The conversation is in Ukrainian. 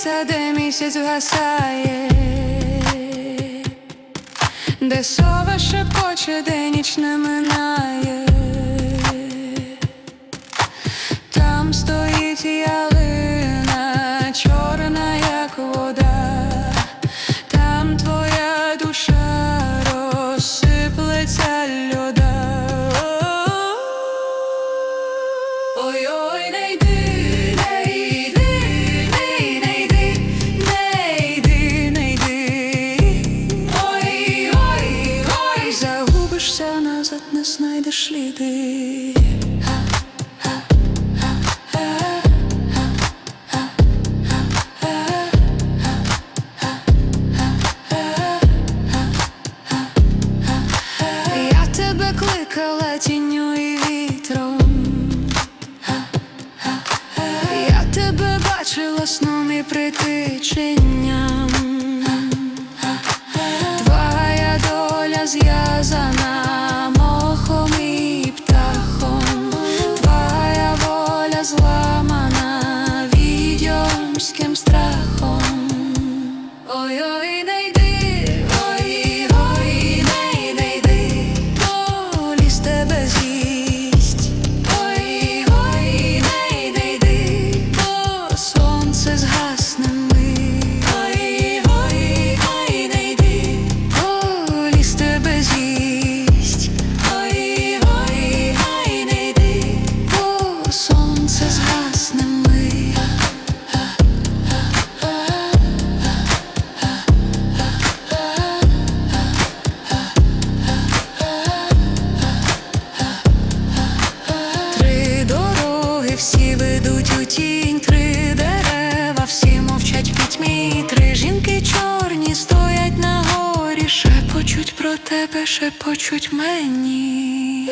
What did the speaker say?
місця, де місяць гасає, де сова шепоче, де ніч не минає. Там стоїть ялина, загубишся назад, не знайдеш сліди. Я тебе кликала тінню і вітром. Я тебе бачила сном і притиченням. Мить. Ой, ой, ой, не йди, сонце згасне тебе, шепочуть мені.